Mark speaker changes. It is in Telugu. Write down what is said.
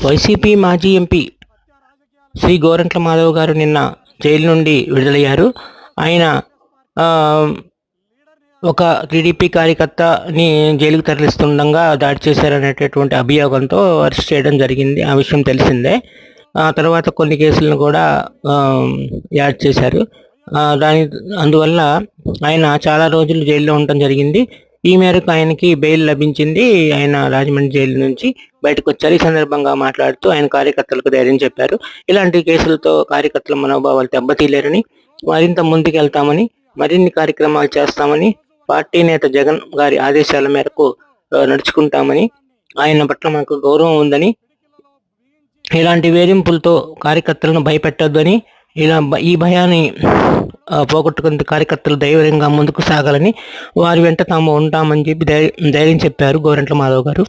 Speaker 1: వైసీపీ మాజీ ఎంపీ శ్రీ గోరంట్ల మాధవ్ గారు నిన్న జైలు నుండి విడుదలయ్యారు. ఆయన ఒక టీడీపీ కార్యకర్తని జైలుకు తరలిస్తుండగా దాడి చేశారనేటటువంటి అభియోగంతో అరెస్ట్ చేయడం జరిగింది. ఆ విషయం తెలిసిందే. ఆ తర్వాత కొన్ని కేసులను కూడా యాడ్ చేశారు. దాని అందువల్ల ఆయన చాలా రోజులు జైల్లో ఉండటం జరిగింది. ఈ మేరకు ఆయనకి బెయిల్ లభించింది. ఆయన రాజమండ్రి జైలు నుంచి బయటకు వచ్చారు ఈ సందర్భంగా మాట్లాడుతూ ఆయన కార్యకర్తలకు ధైర్యం చెప్పారు. ఇలాంటి కేసులతో కార్యకర్తల మనోభావాలు దెబ్బతీయలేరని మరింత ముందుకెళ్తామని మరిన్ని కార్యక్రమాలు చేస్తామని పార్టీ నేత జగన్ గారి ఆదేశాల మేరకు నడుచుకుంటామని ఆయన పట్ల మనకు గౌరవం ఉందని ఇలాంటి వేధింపులతో కార్యకర్తలను భయపెట్టొద్దని ఇలా ఈ భయాన్ని పోగొట్టుకునే కార్యకర్తలు ధైర్యంగా ముందుకు సాగాలని వారి వెంట తాము ఉంటామని చెప్పి ధైర్యం ధైర్యం చెప్పారు గోరెంట్ల మాధవ్ గారు.